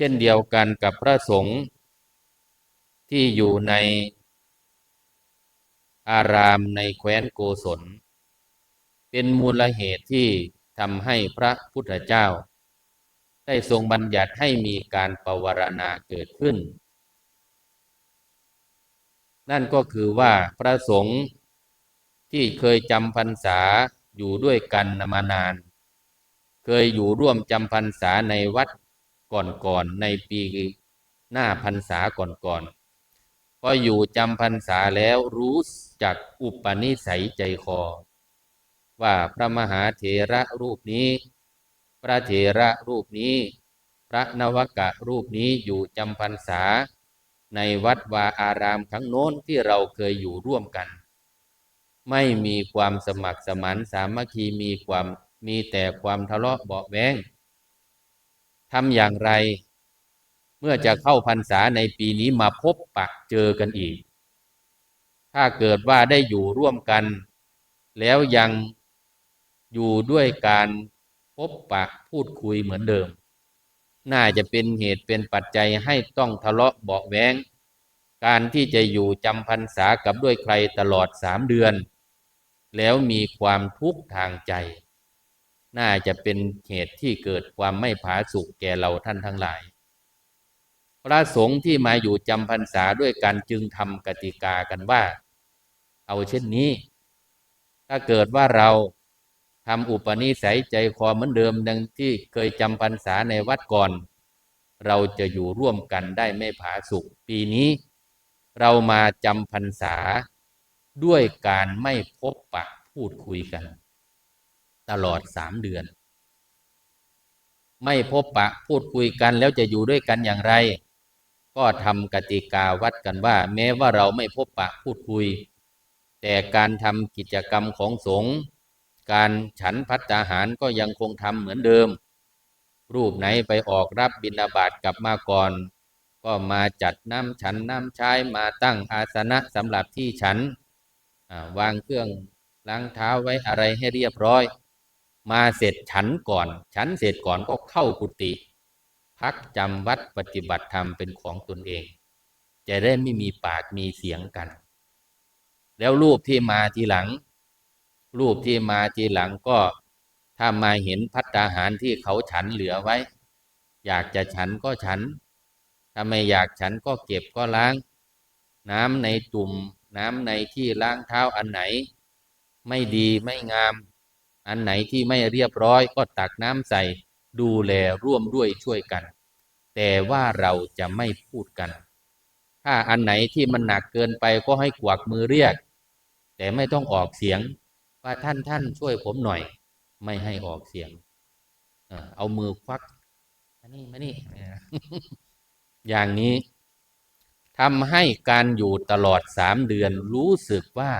เช่นเดียวกันกับพระสงฆ์ที่อยู่ในอารามในแคว้นโกศล เป็นมูลเหตุที่ทำให้พระพุทธเจ้า ได้ทรงบัญญัติให้มีการปวารณาเกิดขึ้น นั่นก็คือว่าพระสงฆ์ที่เคยจำพรรษาอยู่ด้วยกันมานาน เคยอยู่ร่วมจำพรรษาในวัด ก่อนๆในปีหน้าพรรษาก่อนๆพออยู่จำพรรษาแล้วรู้จักอุปนิสัยใจคอ ว่าพระมหาเถระรูปนี้ พระเถระรูปนี้ พระนวกะรูปนี้อยู่จำพรรษา ในวัดวาอารามครั้งโน้นที่เราเคยอยู่ร่วมกัน ไม่มีความสมัครสมานสามัคคีมีความมีแต่ความทะเลาะเบาแวง ทำอย่างไร เมื่อจะเข้าพรรษาในปีนี้มาพบปะเจอกันอีก ถ้าเกิดว่าได้อยู่ร่วมกัน แล้วยังอยู่ด้วยการพบปะพูดคุยเหมือนเดิม น่าจะเป็นเหตุเป็นปัจจัยให้ต้องทะเลาะเบาะแวงการที่จะอยู่จำพรรษากับด้วยใครตลอดสามเดือน แล้วมีความทุกข์ทางใจ น่าจะเป็นเหตุที่เกิดความไม่ผาสุกแก่เราท่านทั้งหลาย พระสงฆ์ที่มาอยู่จำพรรษาด้วยกันจึงทำกติกากันว่า เอาเช่นนี้ ถ้าเกิดว่าเราทำอุปนิสัยใจคอเหมือนเดิมดังที่เคยจำพรรษาในวัดก่อน เราจะอยู่ร่วมกันได้ไม่ผาสุกปีนี้ เรามาจำพรรษาด้วยการไม่พบปะพูดคุยกัน ตลอดสามเดือน ไม่พบปะพูดคุยกันแล้วจะอยู่ด้วยกันอย่างไร ก็ทำกติกาวัดกันว่า แม้ว่าเราไม่พบปะพูดคุย แต่การทำกิจกรรมของสงฆ์การฉันพัตตาหารก็ยังคงทำเหมือนเดิม รูปไหนไปออกรับบิณฑบาตกลับมาก่อน ก็มาจัดน้ำฉันน้ำใช้มาตั้งอาสนะสำหรับที่ฉันวางเครื่องล้างเท้าไว้อะไรให้เรียบร้อย มาเสร็จฉันก่อน ฉันเสร็จก่อนก็เข้ากุฏิพักจำวัดปฏิบัติธรรมเป็นของตนเอง จะได้ไม่มีปากมีเสียงกัน แล้วรูปที่มาทีหลัง รูปที่มาทีหลังก็ถ้ามาเห็นพัตตาหารที่เขาฉันเหลือไว้ อยากจะฉันก็ฉัน ถ้าไม่อยากฉันก็เก็บก็ล้าง น้ำในตุ่ม น้ำในที่ล้างเท้าอันไหน ไม่ดีไม่งาม อันไหนที่ไม่เรียบร้อยก็ตักน้ำใส่ ดูแลร่วมด้วยช่วยกัน แต่ว่าเราจะไม่พูดกัน ถ้าอันไหนที่มันหนักเกินไปก็ให้กวักมือเรียก แต่ไม่ต้องออกเสียง ว่าท่านท่านช่วยผมหน่อย ไม่ให้ออกเสียง เอามือควักมานี่มานี่อย่างนี้ทำให้การอยู่ตลอดสามเดือนรู้สึกว่า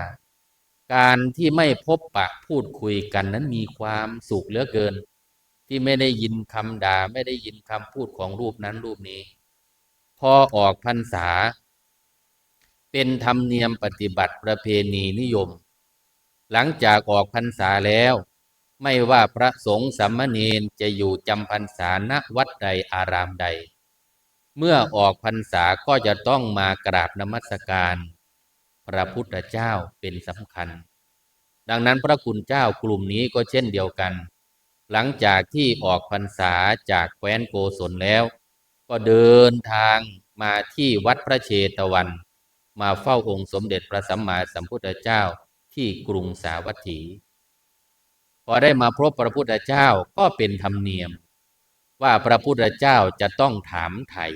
การที่ไม่พบปะพูดคุยกันนั้นมีความสุขเหลือเกิน ที่ไม่ได้ยินคำด่าไม่ได้ยินคำพูดของรูปนั้นรูปนี้ พอออกพรรษา เป็นธรรมเนียมปฏิบัติประเพณีนิยม หลังจากออกพรรษาแล้ว ไม่ว่าพระสงฆ์สัมมเนนจะอยู่จำพรรษาณวัดใดอารามใด เมื่อออกพรรษาก็จะต้องมากราบนมัสการ พระพุทธเจ้าเป็นสำคัญ ดังนั้นพระคุณเจ้ากลุ่มนี้ก็เช่นเดียวกัน หลังจากที่ออกพรรษาจากแคว้นโกศลแล้ว ก็เดินทางมาที่วัดพระเชตวัน มาเฝ้าองค์สมเด็จพระสัมมาสัมพุทธเจ้าที่กรุงสาวัตถี พอได้มาพบพระพุทธเจ้าก็เป็นธรรมเนียม ว่าพระพุทธเจ้าจะต้องถามไถ่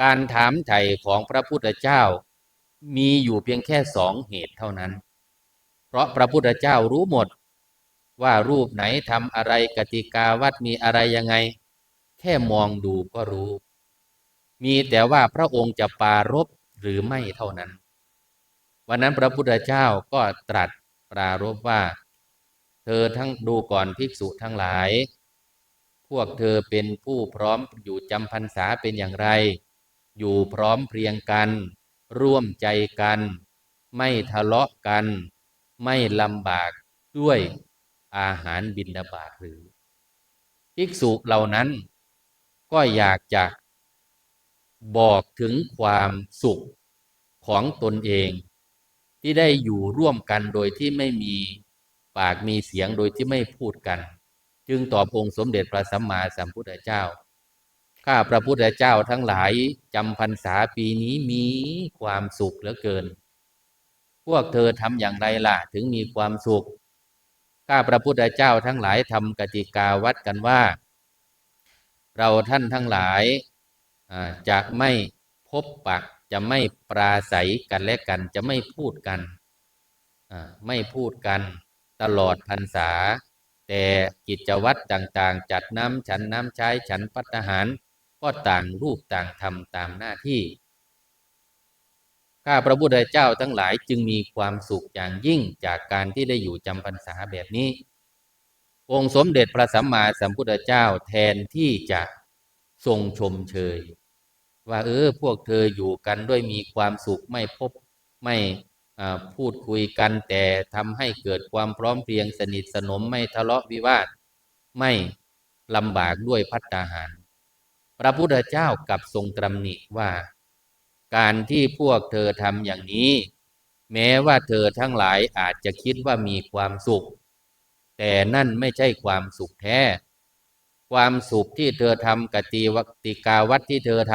การถามไถ่ของพระพุทธเจ้า มีอยู่เพียงแค่สองเหตุเท่านั้น เพราะพระพุทธเจ้ารู้หมด ว่ารูปไหนทำอะไรกติกาวัดมีอะไรยังไง แค่มองดูก็รู้ มีแต่ว่าพระองค์จะปารบหรือไม่เท่านั้น วันนั้นพระพุทธเจ้าก็ตรัสปรารบว่า เธอทั้งดูก่อนภิกษุทั้งหลาย พวกเธอเป็นผู้พร้อมอยู่จำพรรษาเป็นอย่างไร อยู่พร้อมเพรียงกัน ร่วมใจกัน ไม่ทะเลาะกัน ไม่ลำบากด้วยอาหารบินดาบาตหรือภิกษุเหล่านั้น ก็อยากจะบอกถึงความสุขของตนเอง ที่ได้อยู่ร่วมกันโดยที่ไม่มีปากมีเสียงโดยที่ไม่พูดกัน จึงตอบองค์สมเด็จพระสัมมาสัมพุทธเจ้า ข้าพระพุทธเจ้าทั้งหลายจำพรรษาปีนี้มีความสุขเหลือเกิน พวกเธอทำอย่างไรล่ะ ถึงมีความสุข ข้าพระพุทธเจ้าทั้งหลายทำกติกาวัดกันว่า เราท่านทั้งหลายจะไม่พบปะจะไม่ปราศัยกันและกันจะไม่พูดกัน ไม่พูดกันตลอดพรรษา แต่กิจวัตรต่างๆ จัดน้ำฉันน้ำใช้ฉันพัฒหาร ก็ต่างรูปต่างทำตามหน้าที่ ข้าพระพุทธเจ้าทั้งหลายจึงมีความสุขอย่างยิ่งจากการที่ได้อยู่จำพรรษาแบบนี้ องค์สมเด็จพระสัมมาสัมพุทธเจ้าแทนที่จะทรงชมเชย ว่าเออพวกเธออยู่กันด้วยมีความสุขไม่พบไม่พูดคุยกันแต่ทำให้เกิดความพร้อมเพรียงสนิทสนมไม่ทะเลาะวิวาท ไม่ลำบากด้วยพัฒนาหาร พระพุทธเจ้ากับทรงตรำหนิว่า การที่พวกเธอทำอย่างนี้ แม้ว่าเธอทั้งหลายอาจจะคิดว่ามีความสุข แต่นั่นไม่ใช่ความสุขแท้ ความสุขที่เธอทำกติวติกาวัดที่เธอท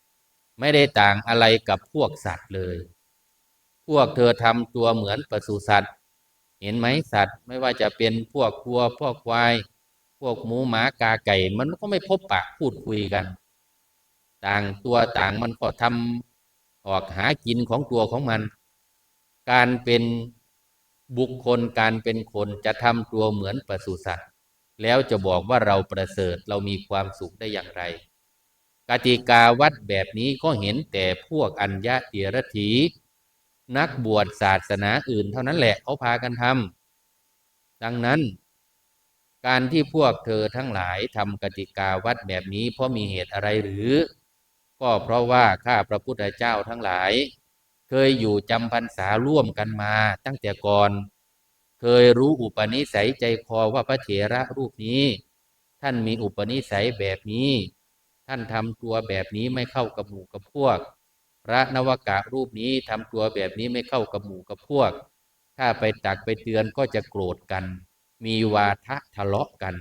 ำไม่ได้ต่างอะไรกับพวกสัตว์เลย พวกเธอทำตัวเหมือนปศุสัตว์ เห็นไหมสัตว์ไม่ว่าจะเป็นพวกวัวพวกควาย วกหมูหมากาไก่ มันก็ไม่พบปะพูดคุยกัน ต่างตัวต่างมันก็ทำออกหากินของตัวของมัน การเป็นบุคคลการเป็นคนจะทำตัวเหมือนปศุสัตว์แล้วจะบอกว่าเราประเสริฐเรามีความสุขได้อย่างไร กติกาวัดแบบนี้ก็เห็นแต่พวกอัญญาเตียรถีนักบวชศาสนาอื่นเท่านั้นแหละเขาพากันทำดังนั้น การที่พวกเธอทั้งหลายทำกติกาวัดแบบนี้ เพราะมีเหตุอะไรหรือ ก็เพราะว่าข้าพระพุทธเจ้าทั้งหลาย เคยอยู่จำพรรษาร่วมกันมาตั้งแต่ก่อน เคยรู้อุปนิสัยใจคอว่าพระเถระรูปนี้ ท่านมีอุปนิสัยแบบนี้ ท่านทำตัวแบบนี้ไม่เข้ากับหมู่กับพวก พระนวกะรูปนี้ทำตัวแบบนี้ไม่เข้ากับหมู่กับพวก ถ้าไปตักไปเตือนก็จะโกรธกัน มีวาทะทะเลาะกัน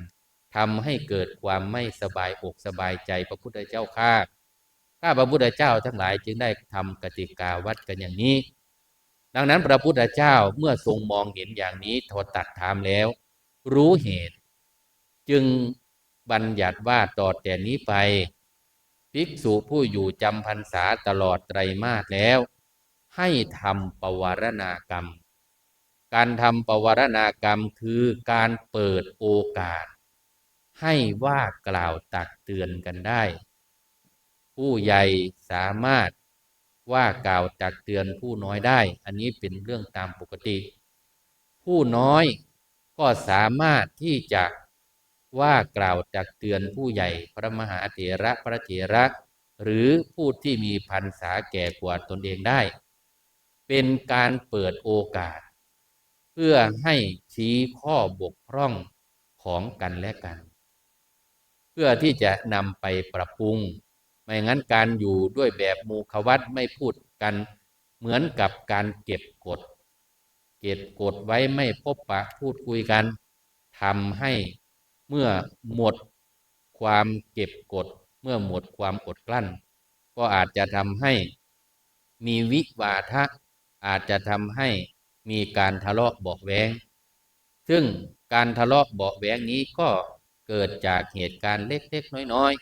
ทำให้เกิดความไม่สบายอกสบายใจพระพุทธเจ้าข้าข้าพระพุทธเจ้าทั้งหลายจึงได้ทำกติกาวัดกันอย่างนี้ ดังนั้นพระพุทธเจ้าเมื่อทรงมองเห็นอย่างนี้ทดตัดถามแล้ว รู้เหตุ จึงบัญญัติว่าต่อแต่นี้ไป ภิกษุผู้อยู่จำพรรษาตลอดไตรมาสแล้ว ให้ทำปวารณากรรม การทำปวารณากรรมคือการเปิดโอกาส ให้ว่ากล่าวตักเตือนกันได้ ผู้ใหญ่สามารถว่ากล่าวตักเตือนผู้น้อยได้ อันนี้เป็นเรื่องตามปกติ ผู้น้อยก็สามารถที่จะว่ากล่าวตักเตือนผู้ใหญ่พระมหาเถระพระเถระ หรือผู้ที่มีพรรษาแก่กว่าตนเองได้ เป็นการเปิดโอกาส เพื่อให้ชี้ข้อบกพร่องของกันและกัน เพื่อที่จะนำไปปรับปรุง ไม่งั้นการอยู่ด้วยแบบมูขวัตไม่พูดกันเหมือนกับการเก็บกด เก็บกดไว้ไม่พบปะพูดคุยกันทำให้เมื่อหมดความเก็บกด เมื่อหมดความอดกลั้น ก็อาจจะทำให้มีวิวาทะอาจจะทำให้ มีการทะเลาะเบาแวงซึ่งการทะเลาะเบาแวงนี้ก็เกิดจากเหตุการณ์เล็กๆน้อย